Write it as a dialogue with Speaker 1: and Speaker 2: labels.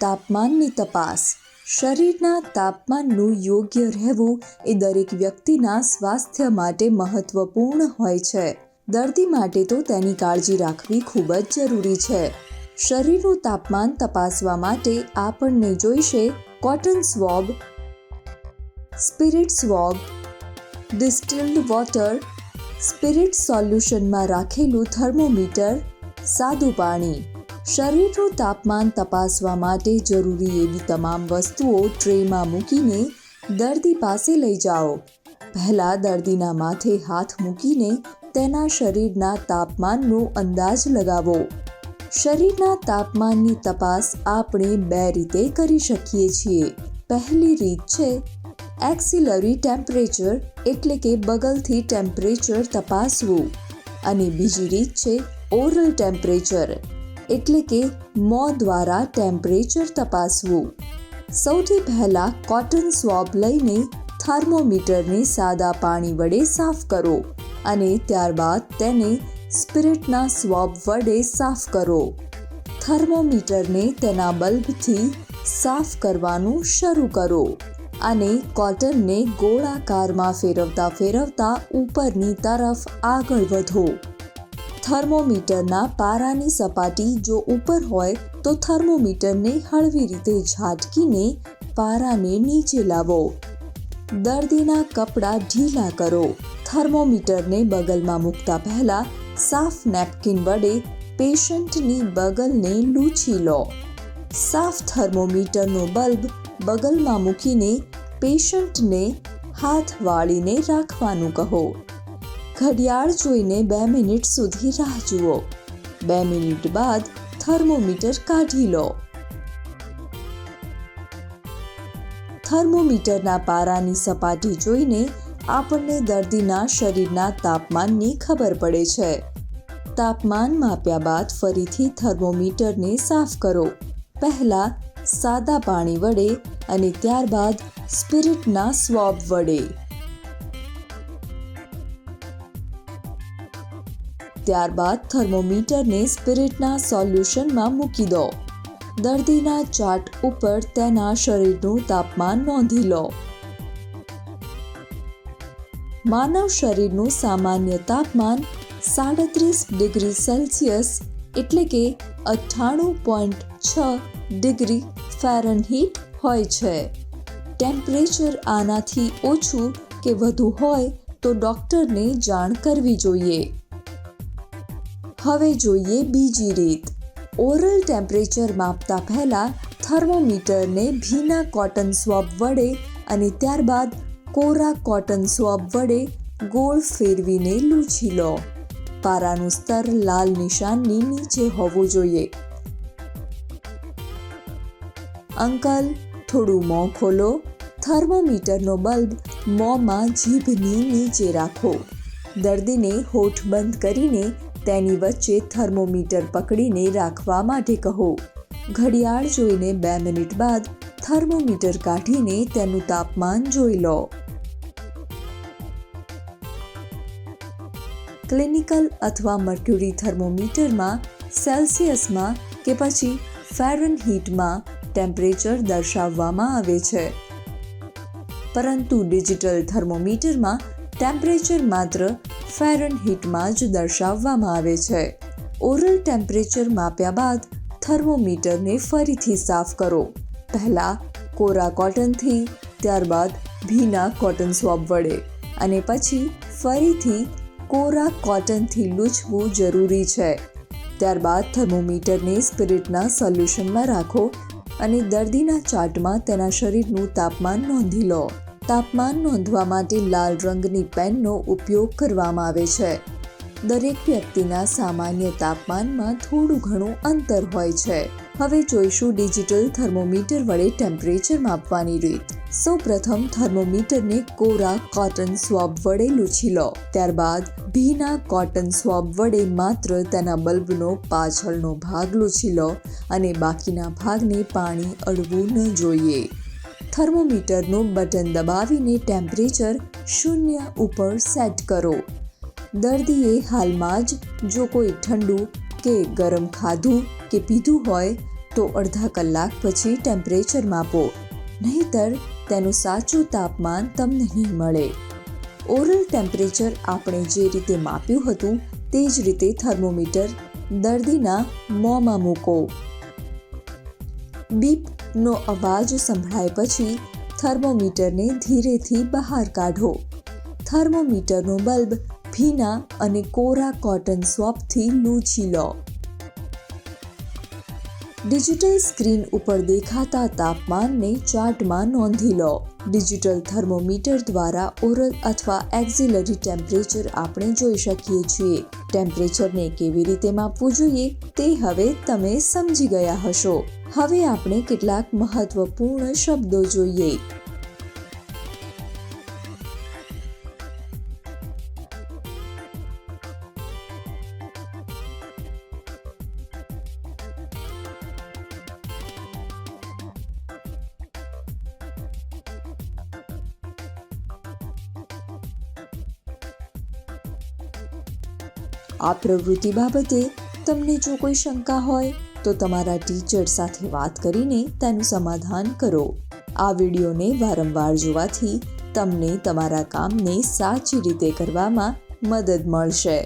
Speaker 1: તાપમાનની તપાસ. શરીરના તાપમાનનું યોગ્ય રહેવું એ દરેક વ્યક્તિના સ્વાસ્થ્ય માટે મહત્વપૂર્ણ હોય છે. દર્દી માટે તો તેની કાળજી રાખવી ખૂબ જ જરૂરી છે. શરીરનું તાપમાન તપાસવા માટે આપણને જોઈશે cotton swab, spirit swab, distilled water, spirit સોલ્યુશનમાં રાખેલું થર્મોમીટર, સાદું પાણી. શરીરનું તાપમાન તપાસવા માટે જરૂરી એવી તમામ વસ્તુઓ ટ્રેમાં મૂકીને દર્દી પાસે લઈ જાઓ. પહેલાં દર્દીના માથે હાથ મૂકીને તેના શરીરના તાપમાનનો અંદાજ લગાવો. શરીરના તાપમાનની તપાસ આપણે બે રીતે કરી શકીએ છીએ. પહેલી રીત છે, એક્સિલરી ટેમ્પરેચર એટલે કે બગલથી ટેમ્પરેચર તપાસવું. અને બીજી રીત છે, ઓરલ ટેમ્પરેચર. એટલે કે મો દ્વારા ટેમ્પરેચર તપાસવું. સૌથી પહેલાં કોટન સ્વોબ લઈને થર્મોમીટરને સાદા પાણી વડે સાફ કરો અને ત્યારબાદ તેને સ્પિરિટના સ્વોબ વડે સાફ કરો. થર્મોમીટરને તેના બલ્બથી સાફ કરવાનું શરૂ કરો અને કોટનને ગોળાકારમાં ફેરવતા ફેરવતા ઉપરની તરફ આગળ વધો. થર્મોમીટરના પારાની સપાટી જો ઉપર હોય તો થર્મોમીટરને હળવી રીતે ઝાટકીને પારાને નીચે લાવો. દર્દીના કપડાં ઢીલા કરો. થર્મોમીટરને બગલમાં મૂકતા પહેલા સાફ નેપકિન વડે પેશન્ટની બગલને લૂછી લો. સાફ થર્મોમીટરનો બલ્બ બગલમાં મૂકીને પેશન્ટને હાથ વાળીને રાખવાનું કહો. ઘડિયાળ જોઈને બે મિનિટ સુધી રાહ જુઓ. બે મિનિટ બાદ થર્મોમીટર કાઢી લો. થર્મોમીટરના પારાની સપાટી જોઈને આપણને દર્દીના શરીરના તાપમાનની ખબર પડે છે. તાપમાન માપ્યા બાદ ફરીથી થર્મોમીટરને સાફ કરો. પહેલા સાદા પાણી વડે અને ત્યારબાદ સ્પિરિટના સ્વોબ વડે. ત્યારબાદ થર્મોમીટરને સ્પિરિટના સોલ્યુશનમાં મૂકી દો. દર્દીના ચાર્ટ ઉપર તેના શરીરનું તાપમાન નોંધી લો. માનવ શરીરનું સામાન્ય તાપમાન સાડત્રીસ ડિગ્રી સેલ્સિયસ એટલે કે અઠ્ઠાણું પોઈન્ટ છ ડિગ્રી ફેરનહીટ હોય છે. ટેમ્પરેચર આનાથી ઓછું કે વધુ હોય તો ડૉક્ટરને જાણ કરવી જોઈએ. હવે જોઈએ બીજી રીત. ઓરલ ટેમ્પરેચર માપતા પહેલાં થર્મોમીટરને ભીના કોટન સ્વોબ વડે અને ત્યારબાદ કોરા કોટન સ્વોબ વડે ગોળ ફેરવીને લૂછી લો. પારાનું સ્તર લાલ નિશાનની નીચે હોવું જોઈએ. અંકલ, થોડું મોં ખોલો. થર્મોમીટરનો બલ્બ મોંમાં જીભની નીચે રાખો. દર્દીને હોઠ બંધ કરીને તેની વચ્ચે થર્મોમીટર પકડીને રાખવા માટે કહો. ઘડિયાળ જોઈને બે મિનિટ બાદ થર્મોમીટર કાઢીને તેનું તાપમાન જોઈ લો. ક્લિનિકલ અથવા મર્ક્યુરી થર્મોમીટરમાં સેલ્સિયસમાં કે પછી ફેરનહીટમાં ટેમ્પરેચર દર્શાવવામાં આવે છે. પરંતુ ડિજિટલ થર્મોમીટરમાં ટેમ્પરેચર માત્ર ફેરનહીટમાં જ દર્શાવવામાં આવે છે. ઓરલ ટેમ્પરેચર માપ્યા બાદ થર્મોમીટરને ફરીથી સાફ કરો. પહેલાં કોરા કોટનથી, ત્યારબાદ ભીના કોટન સ્વોબ વડે અને પછી ફરીથી કોરા કોટનથી લૂછવું જરૂરી છે. ત્યારબાદ થર્મોમીટરને સ્પિરિટના સોલ્યુશનમાં રાખો અને દર્દીના ચાર્ટમાં તેના શરીરનું તાપમાન નોંધી લો. તાપમાન નોંધવા માટે લાલ રંગની પેનનો ઉપયોગ કરવામાં આવે છે. દરેક વ્યક્તિના સામાન્ય તાપમાનમાં થોડું ઘણું અંતર હોય છે. હવે જોઈશું ડિજિટલ થર્મોમીટર વડે ટેમ્પરેચર માપવાની રીત. સૌ પ્રથમ થર્મોમીટરને કોરા કોટન સ્વોબ વડે લૂછી લો. ત્યારબાદ ભીના કોટન સ્વોબ વડે માત્ર તેના બલ્બનો પાછળનો ભાગ લૂછી લો અને બાકીના ભાગને પાણી અડવું ન જોઈએ. થર્મોમીટરનું બટન દબાવીને ટેમ્પરેચર શૂન્ય ઉપર સેટ કરો. દર્દીએ હાલમાં જ જો કોઈ ઠંડુ કે ગરમ ખાધું કે પીધું હોય તો અડધા કલાક પછી ટેમ્પરેચર માપો. નહીંતર તેનું સાચું તાપમાન તમને નહીં મળે. ઓરલ ટેમ્પરેચર આપણે જે રીતે માપ્યું હતું તે જ રીતે થર્મોમીટર દર્દીના મોંમાં મૂકો. બીપનો અવાજ સંભળાય પછી થર્મોમીટરને ધીરેથી બહાર કાઢો. થર્મોમીટરનો બલ્બ ભીના અને કોરા કોટન સ્વોપથી લૂછી લો. ડિજિટલ સ્ક્રીન ઉપર દેખાતા તાપમાનને ચાર્ટમાં નોંધી લો. ડિજિટલ થર્મોમીટર દ્વારા ઓરલ અથવા એક્ઝિલરી ટેમ્પરેચર આપણે જોઈ શકીએ છીએ. ટેમ્પરેચરને કેવી રીતે માપવું જોઈએ તે હવે તમે સમજી ગયા હશો. હવે આપણે કેટલાક મહત્વપૂર્ણ શબ્દો જોઈએ. આ પ્રવૃત્તિ બાબતે તમને જો કોઈ શંકા હોય, તો તમારા ટીચર સાથે વાત કરીને તેનું સમાધાન કરો. આ વિડીયોને વારંવાર જોવાથી તમને તમારા કામને સાચી રીતે કરવામાં મદદ મળશે.